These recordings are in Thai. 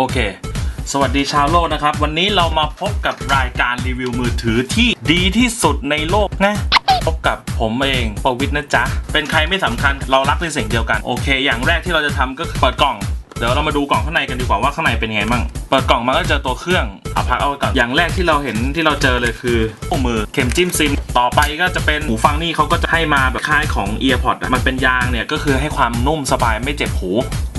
โอเค สวัสดีชาวโลกนะครับ วันนี้เรามาพบกับรายการรีวิวมือถือที่ดีที่สุดในโลกนะพบกับผมเองปวิทย์นะจ๊ะ เป็นใครไม่สำคัญเรารักในสิ่งเดียวกัน โอเค อย่างแรกที่เราจะทำก็เปิดกล่อง เดี๋ยวเรามาดูกล่องข้างในกันดีกว่าว่าข้างในเป็นยังไงมั่ง เปิดกล่องมาก็เจอตัวเครื่องเอาพักเอาก่อนอย่างแรกที่เราเห็นที่เราเจอเลยคือคู่มือเข็มจิ้มซิม ต่อไปก็จะเป็นหูฟังนี่เขาก็จะให้มาแบบคล้ายของ EarPod อะมันเป็นยางเนี่ยก็คือให้ความนุ่มสบายไม่เจ็บหู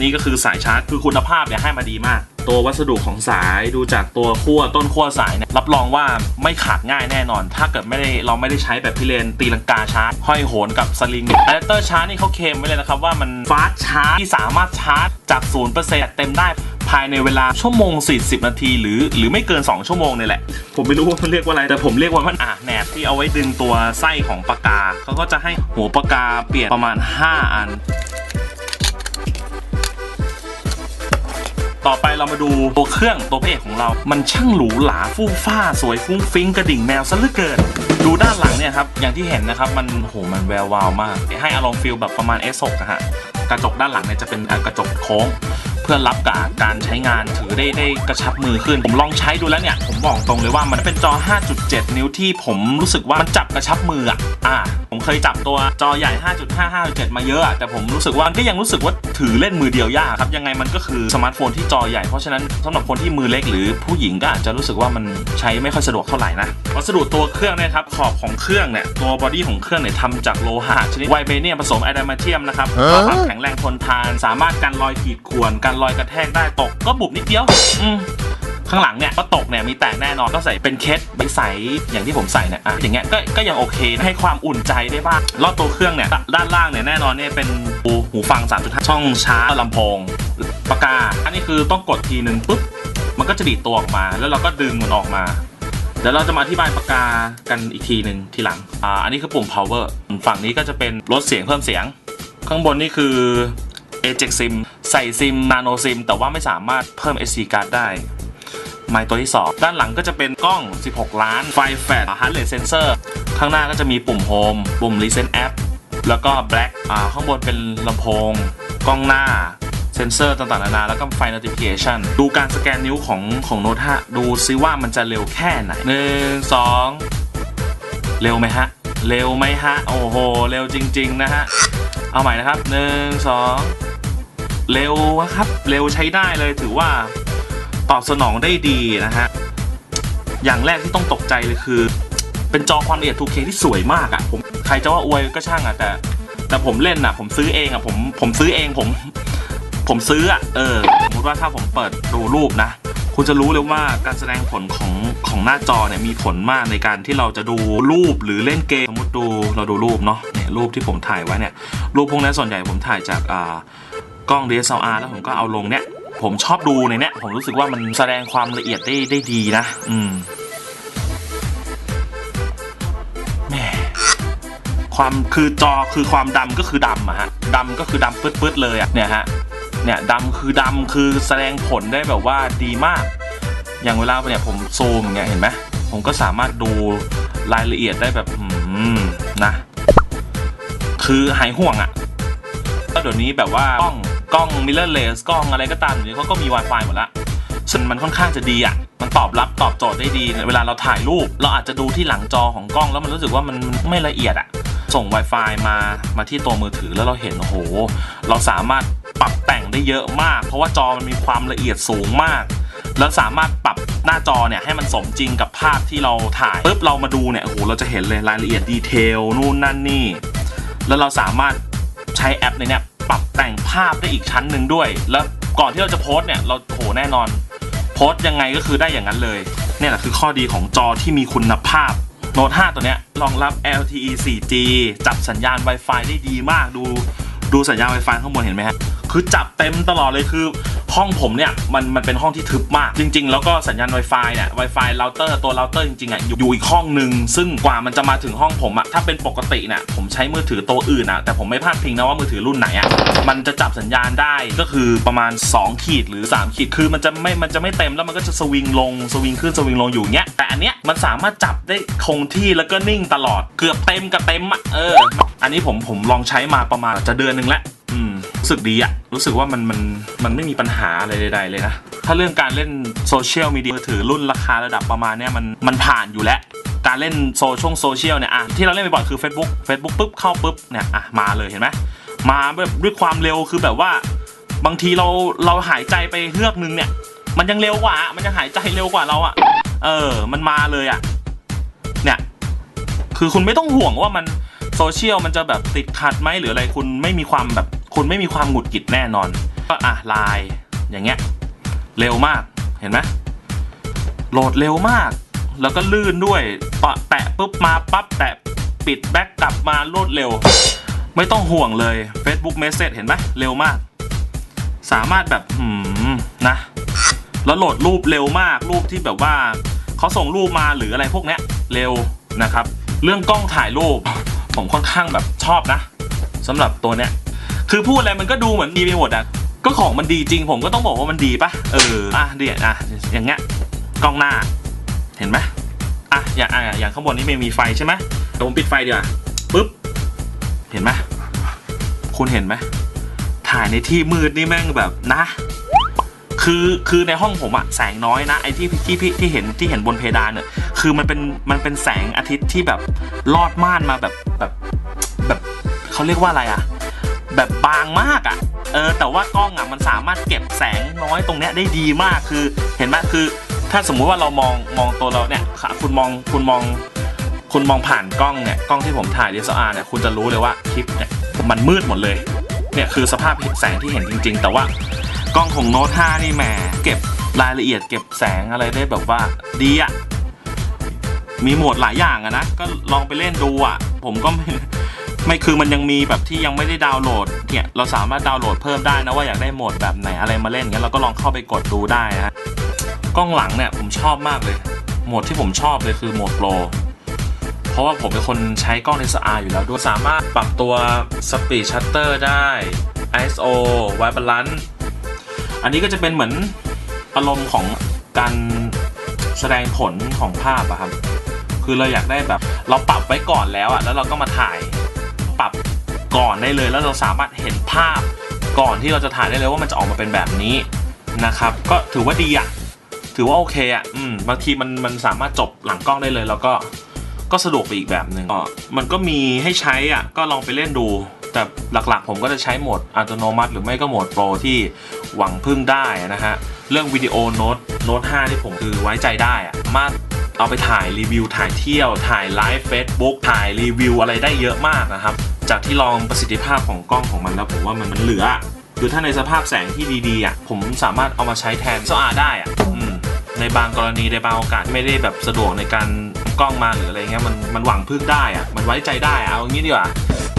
นี่ก็คือสายชาร์จคือคุณภาพเนี่ยให้มาดีมาก ตัววัสดุของสายดูจากตัวขั้วต้นขั้วสายเนี่ยรับรองว่าไม่ขาดง่ายแน่นอน ถ้าเกิดไม่ได้เราไม่ได้ใช้แบบพิเรนตีลังกาชาร์จห้อยโหนกับสลิงอะแดปเตอร์ชาร์จนี่เขาเคลมไว้เลยนะครับว่ามันฟาสชาร์จที่สามารถชาร์จจาก0%เต็มได้ภายในเวลาชั่วโมง 40 นาที หรือหรือไม่เกิน 2 ชั่วโมงเนี่ยแหละ ผมไม่รู้ว่ามันเรียกว่าอะไร แต่ผมเรียกว่ามันอะแหนบที่เอาไว้ดึงตัวไส้ของปากกาเขาก็จะให้หัวปากกาเปลี่ยนประมาณ 5 อัน ต่อไปเรามาดูตัวเครื่องตัวเอกของเรา มันช่างหรูหราฟู่ฟ้าสวยฟุ้งฟิ้งกระดิ่งแมวซะเหลือเกิน ดูด้านหลังเนี่ยครับ อย่างที่เห็นนะครับ มันโหมันแวววาวมาก ให้อารมณ์ฟิลแบบประมาณ S6 นะฮะ กระจกด้านหลังเนี่ยจะเป็นกระจกโค้ง พื่อรับกับการใช้งานถือได้ได้กระชับมือขึ้น ผมลองใช้ดูแล้วเนี่ย ผมบอกตรงเลยว่ามันเป็นจอ 5.7 นิ้วที่ผมรู้สึกว่ามันจับกระชับมืออะอ่าผมเคยจับตัวจอใหญ่ 5.5 5.7 มาเยอะอะแต่ผมรู้สึกว่ามันก็ยังรู้สึกว่าถือเล่นมือเดียวยากครับยังไงมันก็คือสมาร์ทโฟนที่จอใหญ่เพราะฉะนั้นสำหรับคนที่มือเล็กหรือผู้หญิงก็อาจจะรู้สึกว่ามันใช้ไม่ค่อยสะดวกเท่าไหร่นะวัสดุตัวเครื่องเนี่ยครับขอบของเครื่องเนี่ยตัวบอดี้ของเครื่องเนี่ยทำจากโลหะชนิดไวเบเนียมผสมไอดามาเทียมนะครับเพื่อความแข็งแรงทนทาน สามารถกันรอยขีดข่วนกันรอยกระแทกได้ตกก็บุบนิดเดียว อืมข้างหลังเนี่ยก็ตกเนี่ยมีแตกแน่นอนก็ใส่เป็นเคสไม่ใส่อย่างที่ผมใส่เนี่ยอะอย่างเงี้ยก็ก็ยังโอเคให้ความอุ่นใจได้บ้างรอบตัวเครื่องเนี่ยด้านล่างเนี่ยแน่นอนเนี่ยเป็นหูฟัง 3.5 ช่องชาร์จลำโพงปากกา อันนี้คือต้องกดทีหนึ่งปุ๊บมันก็จะดีดตัวออกมา แล้วเราก็ดึงมันออกมาเดี๋ยวเราจะมาอธิบายปากกากันอีกทีหนึ่งทีหลังอ่าอันนี้คือปุ่ม power ฝั่งนี้ก็จะเป็นลดเสียงเพิ่มเสียง ข้างบนนี่คือ eject sim ใส่ซิม nano sim แต่ว่าไม่สามารถเพิ่ม SD card ได้ไมค์ตัวที่ 2 ด้านหลังก็จะเป็นกล้อง 16 ล้าน ไฟแฟลชฮาร์ดเรทเซนเซอร์ข้างหน้าก็จะมีปุ่มโฮมปุ่ม Recent App แล้วก็ Black อ่าข้างบนเป็นลำโพง กล้องหน้าเซนเซอร์ต่างๆนานาแล้วก็ไฟ notification ดูการสแกนนิ้วของของโน้ต5ดูซิว่ามันจะเร็วแค่ไหนหนึ่งสองเร็วไหมฮะ เร็วไหมฮะ โอ้โห เร็วจริง ๆ นะฮะ เอาใหม่นะครับหนึ่งสอง เร็วครับ เร็วใช้ได้เลยถือว่าตอบสนองได้ดีนะฮะ อย่างแรกที่ต้องตกใจเลยคือ เป็นจอความละเอียด 2K ที่สวยมากอะ่ะผมใครจะว่าอวยก็ช่างอะ่ะแต่ แต่ผมเล่นอะ ผมซื้อเองอะผมผมซื้อเองผม ผมซื้ออะเออสมมติว่าถ้าผมเปิดดูรูปนะ คุณจะรู้เลยว่าการแสดงผลของของหน้าจอเนี่ยมีผลมากในการที่เราจะดูรูปหรือเล่นเกมสมมติดูเราดูรูปเนาะเนี่ยรูปที่ผมถ่ายไว้เนี่ยรูปพวกนี้ส่วนใหญ่ผมถ่ายจากอ่า กล้อง DSLR แล้วผมก็เอาลงเนี่ยผมชอบดูในเนี้ยผมรู้สึกว่ามันแสดงความละเอียดได้ได้ดีนะ อืมแหมความคือจอคือความดำก็คือดำอะฮะดำก็คือดำปื๊ดๆเลยอะเนี่ยฮะเนี่ยดำคือดำคือแสดงผลได้แบบว่าดีมาก อย่างเวลาเนี่ยผมซูมอย่างเงี้ยเห็นไหมผมก็สามารถดูรายละเอียดได้แบบอืมนะ คือหายห่วงอะก็เดี๋ยวนี้แบบว่ากล้อง กล้อง mirrorless กล้องอะไรก็ตามเดี๋ยวนี้เขาก็มี Wi-Fi หมดละซึ่งมันค่อนข้างจะดีอะมันตอบรับตอบโจทย์ได้ดี เวลาเราถ่ายรูป เราอาจจะดูที่หลังจอของกล้องแล้วมันรู้สึกว่ามันไม่ละเอียดอะส่ง Wi-Fi มามาที่ตัวมือถือแล้วเราเห็นโอ้โห เราสามารถปรับแต่งได้เยอะมาก เพราะว่าจอมันมีความละเอียดสูงมาก แล้วสามารถปรับหน้าจอเนี่ยให้มันสมจริงกับภาพที่เราถ่ายปุ๊บเรามาดูเนี่ยโอ้โหเราจะเห็นเลยรายละเอียดดีเทลนู่นนั่นนี่ แล้วเราสามารถใช้แอปในเนี้ย ปรับแต่งภาพได้อีกชั้นหนึ่งด้วย แล้วก่อนที่เราจะโพสเนี่ยเราโหแน่นอน โพสยังไงก็คือได้อย่างนั้นเลยเนี่ยแหละคือข้อดีของจอที่มีคุณภาพโน้ต5ตัวเนี้ยรองรับ LTE 4G จับสัญญาณ Wi-Fi ได้ดีมากดู ดูสัญญาณ Wi-Fi ข้างบนเห็นไหมฮะคือจับเต็มตลอดเลยคือห้องผมเนี่ยมันมันเป็นห้องที่ทึบมากจริง ๆ แล้วก็สัญญาณ Wi-Fi เนี่ย Wi-Fi เราเตอร์ตัวเราเตอร์จริงๆอะอยู่อยู่อีกห้องหนึ่งซึ่งกว่ามันจะมาถึงห้องผมอะถ้าเป็นปกติเนี่ยผมใช้มือถือตัวอื่นอะแต่ผมไม่พลาดพิงนะว่ามือถือรุ่นไหนอะมันจะจับสัญญาณได้ก็คือประมาณ 2 ขีดหรือ 3 ขีดคือมันจะไม่มันจะไม่เต็มแล้วมันก็จะสวิงลงสวิงขึ้นสวิงลงอยู่เงี้ยแต่อันเนี้ยมันสามารถจับได้คงที่แล้วก็นิ่งตลอดเกือบเต็มกับเต็มอะเอออันนี้ผมผมลองใช้มาประมาณจะเดือนนึงแล้วอืมรู้สึกดีอะรู้สึกว่ามันมันมันไม่มีปัญหาอะไรใดๆเลยนะ ถ้าเรื่องการเล่นโซเชียลมีเดียมือถือรุ่นราคาระดับประมาณเนี้ยมันมันผ่านอยู่แล้ว การเล่นโซชียลโซเชียลเนี่ยอะที่เราเล่นบ่อยๆคือ Facebook Facebook ปุ๊บเข้าปุ๊บเนี่ยอะมาเลยเห็นไหมมาแบบด้วยความเร็วคือแบบว่า บางทีเราเราหายใจไปเฮือกนึงเนี่ย มันยังเร็วกว่า มันยังหายใจเร็วกว่าเราอะเออ มันมาเลยอะเนี่ย คือคุณไม่ต้องห่วงว่ามัน โซเชียลมันจะแบบติดขัดไหมหรืออะไรคุณไม่มีความแบบคุณไม่มีความหงุดหงิดแน่นอน ก็อะไลน์อย่างเงี้ยเร็วมากเห็นไหมโหลดเร็วมาก แล้วก็ลื่นด้วยปะแตะปุ๊บมาปั๊บแตะปิดแบ็กกลับมารวดเร็ว ไม่ต้องห่วงเลย Facebook Message เห็นไหมเร็วมาก สามารถแบบหืมนะแล้วโหลดรูปเร็วมากรูปที่แบบว่าเขาส่งรูปมาหรืออะไรพวกเนี้ยเร็วนะครับ เรื่องกล้องถ่ายรูป ผมค่อนข้างแบบชอบนะสำหรับตัวเนี้ยคือพูดอะไรมันก็ดูเหมือนดีไปหมดอะก็ของมันดีจริง ผมก็ต้องบอกว่ามันดีปะเอออะดีอะอย่างเงี้ยกล้องหน้า เห็นไหมอะอย่างอะอย่างข้างบนนี้ไม่มีไฟใช่ไหมเดี๋ยวผมปิดไฟดีกว่าปุ๊บเห็นไหมคุณเห็นไหมถ่ายในที่มืดนี่แม่งแบบนะ คือคือในห้องผมอะแสงน้อยนะไอ้ที่ที่ที่ที่เห็นที่เห็นบนเพดานเนี่ย คือมันเป็นมันเป็นแสงอาทิตย์ที่แบบลอดม่านมาแบบแบบแบบเขาเรียกว่าอะไรอะแบบบางมากอะเออแต่ว่ากล้องอะมันสามารถเก็บแสงน้อยตรงเนี้ยได้ดีมากคือเห็นไหมคือ ถ้าสมมุติว่าเรามองมองตัวเราเนี่ยค่ะคุณมองคุณมองคุณมองผ่านกล้องเนี่ยกล้องที่ผมถ่าย DSLR เนี่ยคุณจะรู้เลยว่าคลิปเนี่ยมันมืดหมดเลยเนี่ยคือสภาพแสงที่เห็นจริง ๆ แต่ว่ากล้องของโน้ต5นี่แหมเก็บรายละเอียดเก็บแสงอะไรได้แบบว่าดีอะ มีโหมดหลายอย่างอะนะ ก็ลองไปเล่นดูอะผมก็ไม่ไม่คือมันยังมีแบบที่ยังไม่ได้ดาวน์โหลดเนี่ยเราสามารถดาวน์โหลดเพิ่มได้นะว่าอยากได้โหมดแบบไหนอะไรมาเล่นงั้นเราก็ลองเข้าไปกดดูได้นะฮะกล้องหลังเนี่ยผมชอบมากเลย โหมดที่ผมชอบเลยคือโหมดโปรเพราะว่าผมเป็นคนใช้กล้อง DSLR อยู่แล้วด้วยสามารถปรับตัว Speed Shutter ได้ ISO White Balance อันนี้ก็จะเป็นเหมือนอารมณ์ของการ แสดงผลของภาพอะครับ คือเราอยากได้แบบ เราปรับไว้ก่อนแล้วอะแล้วเราก็มาถ่ายปรับก่อนได้เลย แล้วเราสามารถเห็นภาพก่อนที่เราจะถ่ายได้เลยว่ามันจะออกมาเป็นแบบนี้นะครับ ก็ถือว่าดีอะถือว่าโอเคอะอืมบางทีมันมันสามารถจบหลังกล้องได้เลย แล้วก็ก็สะดวกไปอีกแบบหนึ่งมันก็มีให้ใช้อะก็ลองไปเล่นดู แต่หลักๆ ผมก็จะใช้โหมดอัตโนมัติ หรือไม่ก็โหมดโปรที่หวังพึ่งได้นะฮะ เรื่องวิดีโอโน้ตโน้ต5ที่ผมคือไว้ใจได้อะมาเอาไปถ่ายรีวิว ถ่ายเที่ยว ถ่ายไลฟ์เฟซบุ๊กถ่ายรีวิวอะไรได้เยอะมากนะครับ จากที่ลองประสิทธิภาพของกล้องของมันแล้วผมว่ามันมันเหลือคือถ้าในสภาพแสงที่ดีๆอะผมสามารถเอามาใช้แทน SLR ได้อะในบางกรณีในบางโอกาสไม่ได้แบบสะดวกในการกล้องมาหรืออะไรเงี้ยมันมันหวังพึ่งได้อะมันไว้ใจได้อะเอางี้ดีกว่า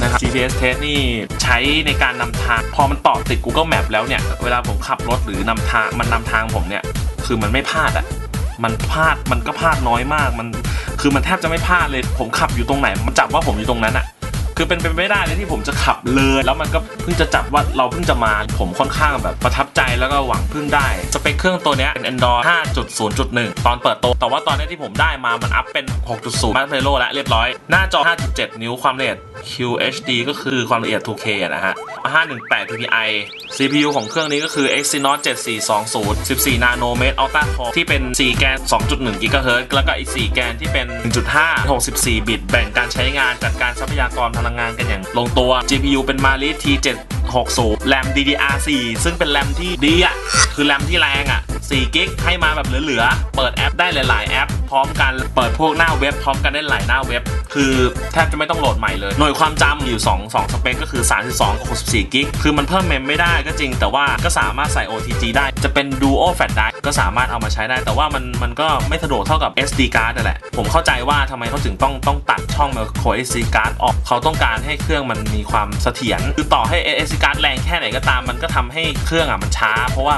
นะครับ GPS test นี่ใช้ในการนำทาง พอมันต่อติด Google Map แล้วเนี่ย เวลาผมขับรถหรือนำทางมันนำทางผมเนี่ย คือมันไม่พลาดอะมันพลาดมันก็พลาดน้อยมากมันคือมันแทบจะไม่พลาดเลย ผมขับอยู่ตรงไหน มันจับว่าผมอยู่ตรงนั้นอะคือเป็นไปไม่ได้เลยที่ผมจะขับเลยแล้วมันก็เพิ่งจะจับว่าเราเพิ่งจะมาผมค่อนข้างแบบประทับใจแล้วก็หวังพึ่งได้ สเปคเครื่องตัวนี้เป็น Android 5.0.1 ตอนเปิดตัวแต่ว่าตอนนี้ที่ผมได้มามันอัพเป็น 6.0 มาเ e โลแล้วเรียบร้อย หน้าจอ 5.7 นิ้วความละเอียด QHD ก็คือความละเอียด 2K นะฮะ 518 ppi CPU ของเครื่องนี้ก็คือ Exynos 7420 14นาโนเมตร Ultra Core ที่เป็น 4 แกน 2.1 GHz แล้วก็อีก 4 แกนที่เป็น 1.5 64 บิต แบ่งการใช้งานจัดการทรัพยากรพลังงานกันอย่างลงตัว GPU เป็น Mali T7 60แรม DDR4 ซึ่งเป็นแรมที่ดีอะ คือแรมที่แรงอะ 4กิกให้มาแบบเหลือๆ เปิดแอปได้หลายๆแอป พร้อมกัน เปิดพวกหน้าเว็บ พร้อมกันได้หลายหน้าเว็บ คือแทบจะไม่ต้องโหลดใหม่เลย หน่วยความจำอยู่ 2 2 สเปคก็คือ 32กับ64กิก คือมันเพิ่มเมมไม่ได้ก็จริง แต่ว่าก็สามารถใส่ OTG ได้ จะเป็น Duo Flash Drive ก็สามารถเอามาใช้ได้ แต่ว่ามันมันก็ไม่สะดวกเท่ากับ SD card นั่นแหละ ผมเข้าใจว่าทำไมเขาถึงต้องต้องตัดช่อง micro SD card ออก เขาต้องการให้เครื่องมันมีความเสถียร คือต่อให้ SD card แรงแค่ไหนก็ตาม มันก็ทำให้เครื่องอะมันช้า เพราะว่า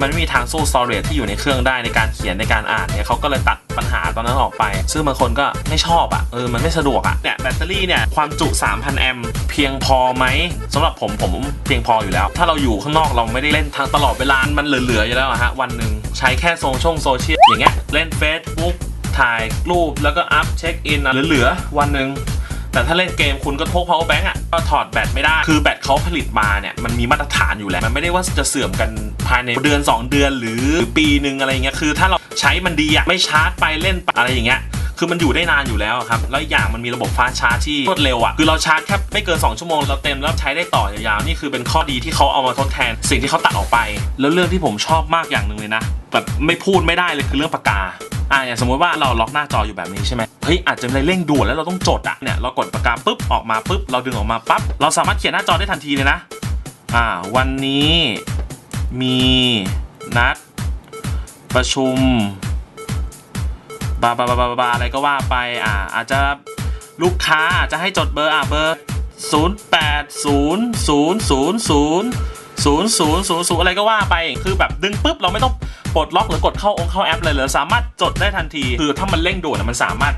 มันไม่มีทางสู้ storage ที่อยู่ในเครื่องได้ในการเขียนในการอ่านเนี่ยเขาก็เลยตัดปัญหาตอนนั้นออกไป ซึ่งบางคนก็ไม่ชอบอะเออมันไม่สะดวกอะเนี่ยแบตเตอรี่เนี่ยความจุ 3,000 แอมป์เพียงพอไหมสำหรับผมผมเพียงพออยู่แล้ว ถ้าเราอยู่ข้างนอกเราไม่ได้เล่นทางตลอดเวลามันเหลือๆอยู่แล้วฮะวันหนึ่งใช้แค่โซเชียลโซเชียลอย่างเงี้ยเล่น Facebook ถ่ายรูปแล้วก็อัพเช็คอินเหลือๆวันหนึ่งแต่ถ้าเล่นเกมคุณก็พก power bank อะก็ถอดแบตไม่ได้ คือแบตเขาผลิตมาเนี่ย มันมีมาตรฐานอยู่แล้ว มันไม่ได้ว่าจะเสื่อมกัน ภายในเดือน 2 เดือนหรือปีหนึ่งอะไรเงี้ยคือ ถ้าเราใช้มันดีอะไม่ชาร์จไปเล่นไปอะไรอย่างเงี้ยคือมันอยู่ได้นานอยู่แล้วครับ แล้วอย่างมันมีระบบฟ้าชาร์จที่รวดเร็วอะ คือเราชาร์จแค่ไม่เกิน 2 ชั่วโมง เราเต็มแล้วใช้ได้ต่อยาวๆ นี่คือเป็นข้อดีที่เขาเอามาทดแทน สิ่งที่เขาตัดออกไป แล้วเรื่องที่ผมชอบมากอย่างหนึ่งเลยนะ แบบไม่พูดไม่ได้เลยคือเรื่องปากกา อ่าอย่างสมมติว่าเราล็อกหน้าจออยู่แบบนี้ใช่ไหมเฮ้ยอาจจะเป็นอะไรเร่งด่วนแล้วเราต้องจดอะเนี่ยเรากดปากกาปุ๊บออกมาปุ๊บเราดึงออกมาปั๊บเราสามารถเขียนหน้าจอได้ทันทีเลยนะ อ่า วันนี้ มีนัด ประชุมบาบาบาบาบาอะไรก็ว่าไปอ่าอาจจะลูกค้าอาจจะให้จดเบอร์อ่าเบอร์0 8 0 0 0 0 0 0 0 0 อะไรก็ว่าไป คือแบบดึงปุ๊บเราไม่ต้องปลดล็อกหรือกดเข้าองค์เข้าแอปเลยเลยสามารถจดได้ทันที คือถ้ามันเร่งด่วนมันสามารถ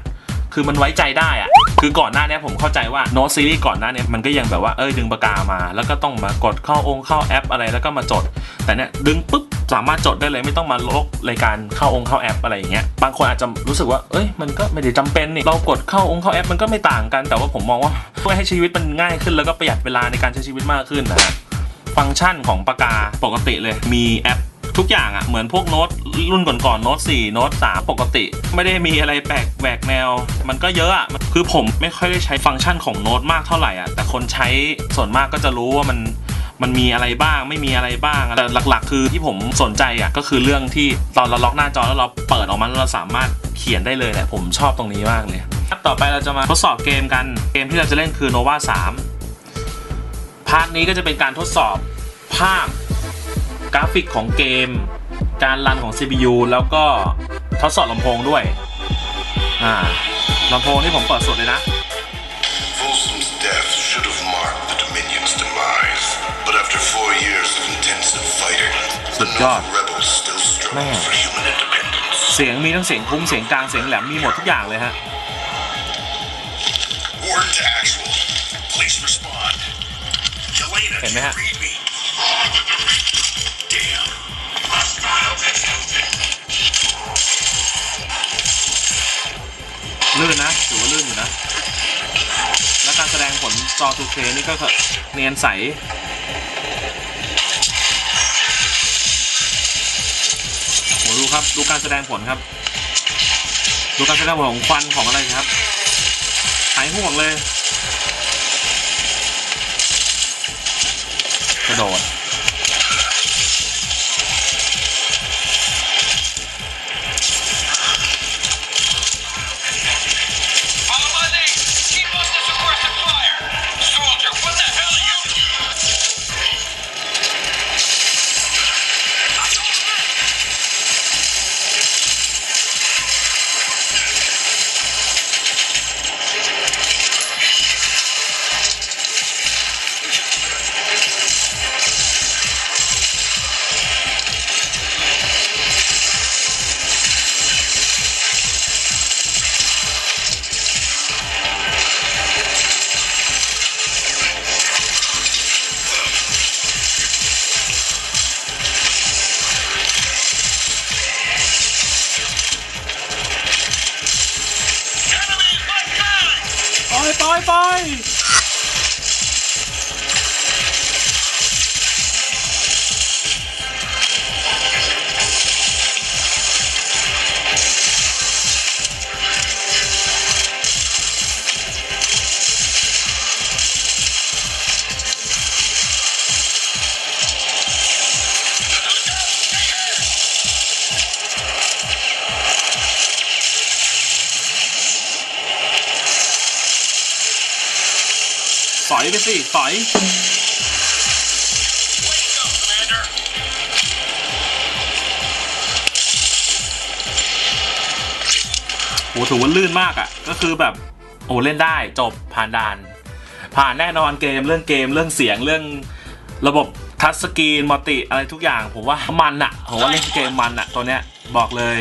คือมันไว้ใจได้อะคือก่อนหน้าเนี้ยผมเข้าใจว่าโน้ตซีรีส์ก่อนหน้าเนี้ยมันก็ยังแบบว่าเอ้ยดึงปากกามา แล้วก็ต้องมากดเข้าองค์เข้าแอปอะไรแล้วก็มาจด แต่เนี้ยดึงปุ๊บสามารถจดได้เลยไม่ต้องมาลกรายการเข้าองค์เข้าแอปอะไรอย่างเงี้ยบางคนอาจจะรู้สึกว่าเอ้ยมันก็ไม่ได้จำเป็นนี่เรากดเข้าองค์เข้าแอปมันก็ไม่ต่างกัน แต่ว่าผมมองว่าช่วยให้ชีวิตมันง่ายขึ้นแล้วก็ประหยัดเวลาในการใช้ชีวิตมากขึ้นนะฮะฟังก์ชันของปากกาปกติเลยมีแอป ทุกอย่างอะ่ะเหมือนพวกโน้ตรุ่นก่อนๆโน้ต4โน้ต3ปกติ ไม่ได้มีอะไรแปลกแหวกแนว มันก็เยอะอะ่ะคือผมไม่ค่อยได้ใช้ฟังก์ชันของโน้ตมากเท่าไหร่อะแต่คนใช้ส่วนมากก็จะรู้ว่ามันมันมีอะไรบ้างไม่มีอะไรบ้างแต่หลัก ๆ คือที่ผมสนใจอะก็คือเรื่องที่ตอนเราล็อกหน้าจอแล้วเราเปิดออกมาแล้วเราสามารถเขียนได้เลยแหละผมชอบตรงนี้มากเลยครับต่อไปเราจะมาทดสอบเกมกันเกมที่เราจะเล่นคือ Nova 3พาร์ทนี้ก็จะเป็นการทดสอบภาพ ราฟิกของเกม การรันของ CPU แล้วก็ทดสอบลำโพงด้วย อ่าลำโพงที่ผมเปิดสุดเลยนะ Folsom's death should have marked the Dominion's demise. But after four years of intensive fighting, the Good God. Nova rebels still struggle Man. for human independence. เสียงมีทั้งเสียงคุ้มเสียงกลางเสียงแหลมมีหมดทุกอย่างเลยฮะ Word to actual. Please respond. Yelena, Hey, do you Matt. read me? Damn. ลื่นนะถือว่าลื่นอยู่นะ แล้วการแสดงผลจอ 2K นี่ก็เนียนใสโหดูครับ ดูการแสดงผลครับ ดูการแสดงผลของควันของอะไรครับ หายห่วงเลย กระโดด อยไปสิสอย Way to go, Commander. โหถือว่าลื่นมากอะ่ะ ก็คือแบบ โอ้เล่นได้จบผ่านด่าน ผ่านแน่นอนเกมเรื่องเกมเรื่องเสียงเรื่องระบบทัชสกรีนมัลติอะไรทุกอย่าง ผมว่ามันอะ่ะผมว่าเล่นเกมมันอะ่ะตัวเนี้ยบอกเลย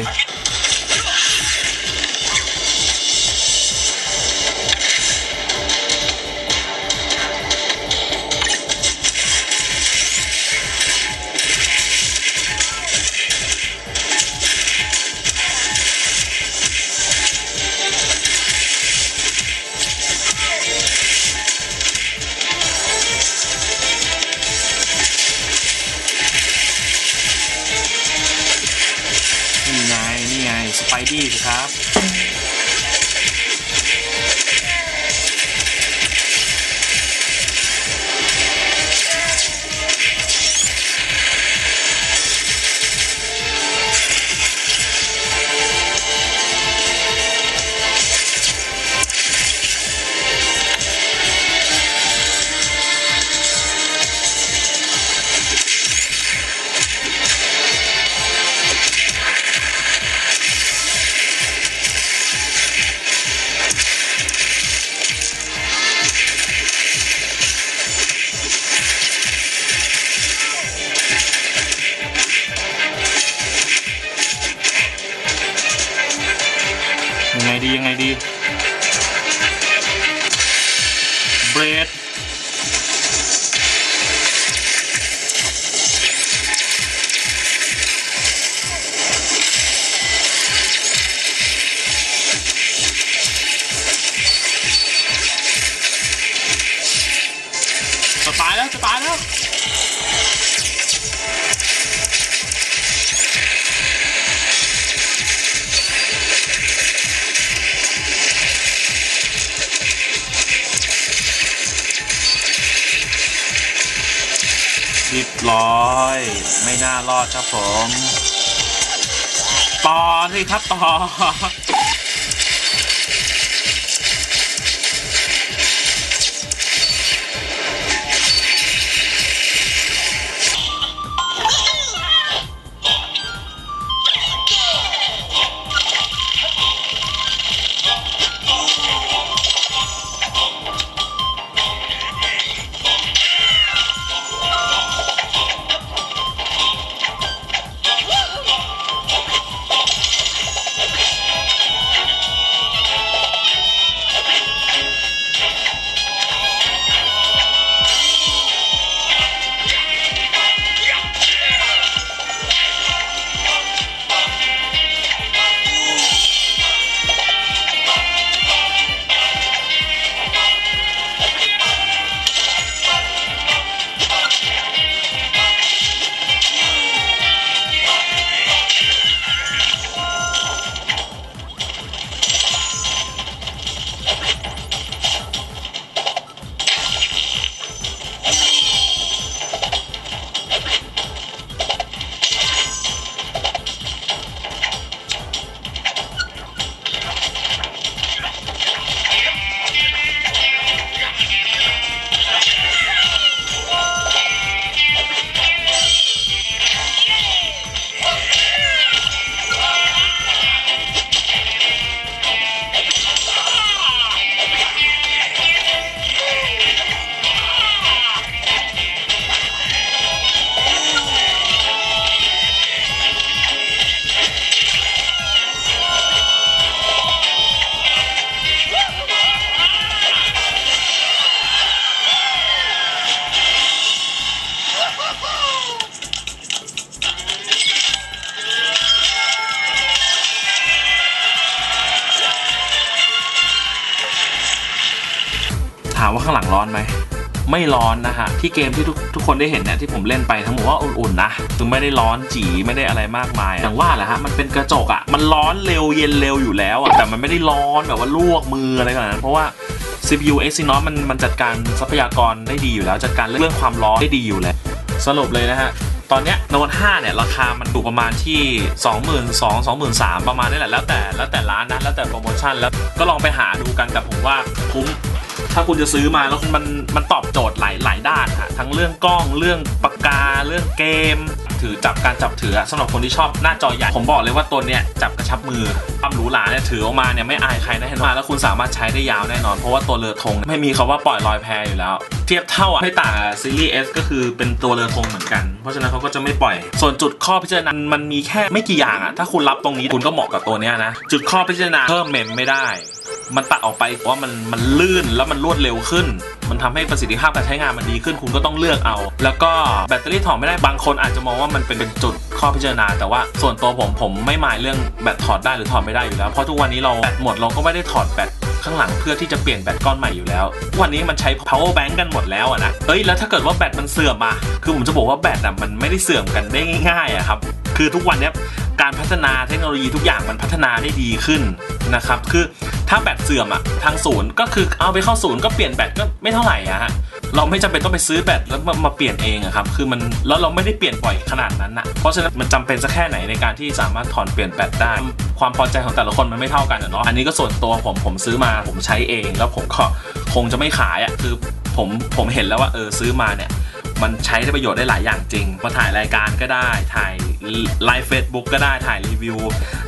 รียบร้อย ไม่น่ารอดครับผม ต่อสิครับต่อ อนนะฮะ ที่เกมที่ทุกทุกคนได้เห็นเนี่ยที่ผมเล่นไปทั้งหมดว่าอุ่นๆนะคือไม่ได้ร้อนจีไม่ได้อะไรมากมายอย่างว่าแหละฮะมันเป็นกระจกอะ่ะมันร้อนเร็วเย็นเร็วอยู่แล้วอะ่ะแต่มันไม่ได้ร้อนแบบว่าลวกมืออะไรขนาดนั้นเพราะว่า CPU Exynos มันมันจัดการทรัพยากรได้ดีอยู่แล้ว จัดการเรื่องความร้อนได้ดีอยู่แล้วสรุปเลยนะฮะตอนเนี้ยโน้ต5เนี่ย ราคามันอยู่ประมาณที่ 22,000 23,000 ประมาณนี้แหละ แล้วแต่แล้วแต่ร้านนะ แล้วแต่โปรโมชั่นแล้วก็ลองไปหาดูกันแต่ผมว่าคุ้ม ถ้าคุณจะซื้อมาแล้วมันมันตอบโจทย์หลายหลายด้านอะทั้งเรื่องกล้องเรื่องปากกาเรื่องเกม ถือจับการจับถืออะสำหรับคนที่ชอบหน้าจอใหญ่ผมบอกเลยว่าตัวเนี้ยจับกระชับมือความหรูหราเนี่ยถือออกมาเนี่ยไม่อายใครแน่นอนแล้วคุณสามารถใช้ได้ยาวแน่นอนเพราะว่าตัวเรือธงไม่มีคาว่าปล่อยลอยแพอยู่แล้ว เทียบเท่าอะไม่ต่างซีรีส์ S ก็คือเป็นตัวเรือธงเหมือนกัน เพราะฉะนั้นเขาก็จะไม่ปล่อย ส่วนจุดข้อพิจารณา มันมีแค่ไม่กี่อย่างอะถ้าคุณรับตรงนี้คุณก็เหมาะกับตัวเนี้ยนะจุดข้อพิจารณาเพิ่มเมมไม่ได้ มันตัดออกไปเพราะว่ามันมันลื่นแล้วมันรวดเร็วขึ้น มันทำให้ประสิทธิภาพการใช้งานมันดีขึ้นคุณก็ต้องเลือกเอา แล้วก็แบตเตอรี่ถอดไม่ได้บางคนอาจจะมองว่ามันเป็นเป็นจุดข้อพิจารณา แต่ว่าส่วนตัวผมผมไม่หมายเรื่องแบตถอดได้หรือถอดไม่ได้อยู่แล้วเพราะทุกวันนี้เราแบตหมดเราก็ไม่ได้ถอดแบตข้างหลังเพื่อที่จะเปลี่ยนแบตก้อนใหม่อยู่แล้ว วันนี้มันใช้ power bank กันหมดแล้วอะนะ เอ้ย แล้วถ้าเกิดว่าแบตมันเสื่อมอะคือผมจะบอกว่าแบตอะมันไม่ได้เสื่อมกันได้ง่ายๆอะครับ คือทุกวันเนี้ย การพัฒนาเทคโนโลยีทุกอย่างมันพัฒนาได้ดีขึ้นนะครับ คือถ้าแบตเสื่อมอะทางศูนย์ก็คือเอาไปเข้าศูนย์ก็เปลี่ยนแบตก็ไม่เท่าไหร่อะฮะเราไม่จำเป็นต้องไปซื้อแบตแล้วมามาเปลี่ยนเองอะครับคือมันแล้วเราไม่ได้เปลี่ยนบ่อยขนาดนั้นอะเพราะฉะนั้นมันจำเป็นสักแค่ไหนในการที่สามารถถอนเปลี่ยนแบตได้ ความพอใจของแต่ละคนมันไม่เท่ากันเนาะอันนี้ก็ส่วนตัวผมผมซื้อมาผมใช้เอง แล้วผมก็คงจะไม่ขายอะคือผมผมเห็นแล้วว่าเออซื้อมาเนี่ยมันใช้ได้ประโยชน์ได้หลายอย่างจริงมาถ่ายรายการก็ได้ ถ่าย ไลฟ์เฟซบุ๊กก็ได้ถ่ายรีวิว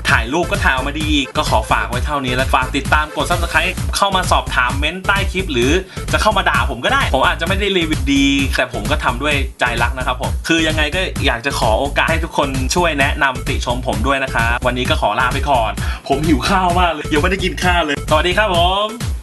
ถ่ายรูปก็ถ่ายออกมาดีอีกก็ขอฝากไว้เท่านี้แล้วฝากติดตามกด subscribe เข้ามาสอบถามเม้นต์ใต้คลิป หรือจะเข้ามาด่าผมก็ได้ ผมอาจจะไม่ได้รีวิวดี แต่ผมก็ทำด้วยใจรักนะครับผมคือยังไงก็อยากจะขอโอกาสให้ทุกคนช่วยแนะนำติชมผมด้วยนะครับวันนี้ก็ขอลาไปก่อน ผมหิวข้าวมากเลยยังไม่ได้กินข้าวเลยสวัสดีครับผม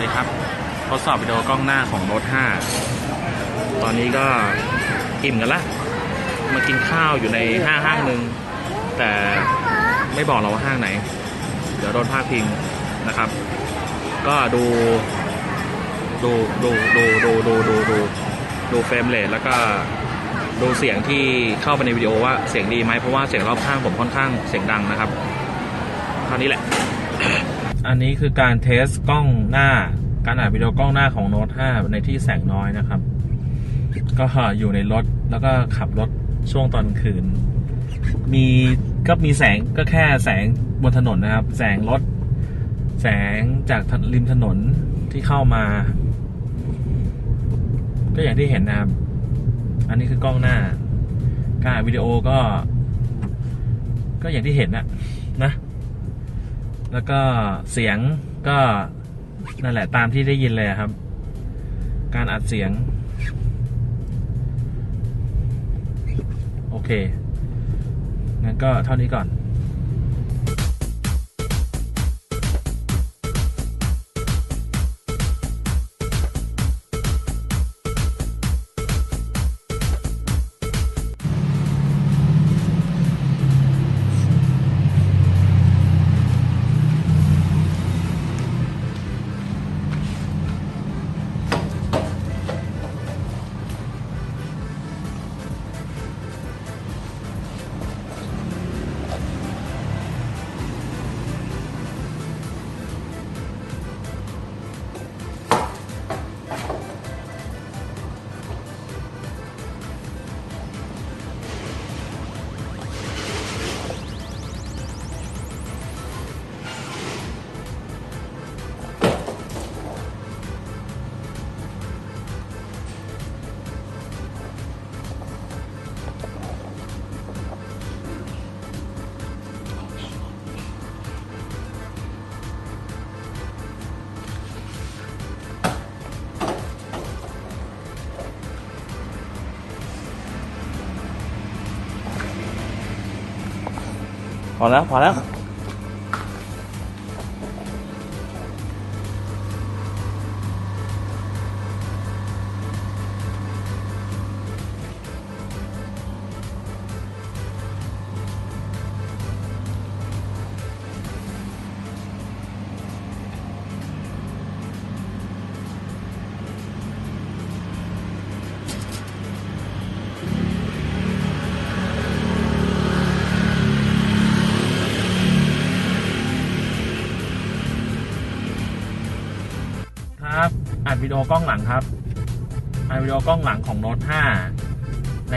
วัสดีครับ ทดสอบวิดีโอกล้องหน้าของโน้ต5 ตอนนี้ก็อิ่มกันละ มากินข้าวอยู่ในห้างห้างหนึ่ง แต่ไม่บอกเราว่าห้างไหน เดี๋ยวโดนพาดพิงนะครับ ก็ดู ดูดูดูดูดูดูดูดูเฟรมเรทแล้วก็ดูเสียงที่เข้าไปในวิดีโอว่าเสียงดีไหมเพราะว่าเสียงรอบข้างผมค่อนข้างเสียงดังนะครับเท่านี้แหละ อันนี้คือการเทสกล้องหน้า การอัดวิดีโอกล้องหน้าของโน้ต5ในที่แสงน้อยนะครับ ก็อยู่ในรถแล้วก็ขับรถช่วงตอนคืน มีก็มีแสงก็แค่แสงบนถนนนะครับ แสงรถ แสงจากริมถนนที่เข้ามา ก็อย่างที่เห็นนะครับ อันนี้คือกล้องหน้า การอัดวิดีโอก็ ก็อย่างที่เห็นนะนะ แล้วก็เสียงก็นั่นแหละตามที่ได้ยินเลยครับ การอัดเสียง โอเคงั้นก็เท่านี้ก่อน 好了，好了。 วิดีโอกล้องหลังครับอัดวิดีโอกล้องหลังของโน้ต5ใน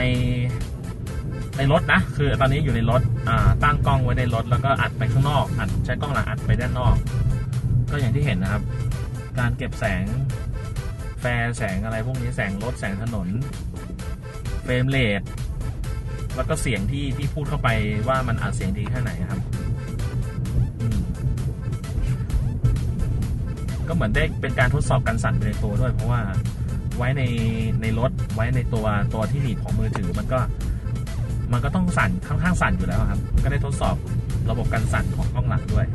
ในรถนะ คือตอนนี้อยู่ในรถตั้งกล้องไว้ในรถ แล้วก็อัดไปข้างนอก อัดใช้กล้องหลังอัดไปด้านนอก ก็อย่างที่เห็นนะครับ การเก็บแสงแฟร์แสงอะไรพวกนี้แสงรถแสงถนนเฟรมเรทแล้วก็เสียงที่ที่พูดเข้าไปว่ามันอัดเสียงดีแค่ไหนครับ เหมือนได้เป็นการทดสอบการสั่นไปในตัวด้วย เพราะว่าไว้ในในรถไว้ในตัวตัวที่หนีบของมือถือมันก็มันก็ต้องสั่นค่อนข้างสั่นอยู่แล้วครับ ก็ได้ทดสอบระบบการสั่นของกล้องหลังด้วย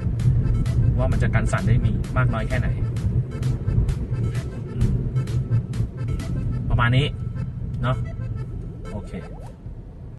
ว่ามันจะการสั่นได้มีมากน้อยแค่ไหน ประมาณนี้ เนาะโอเค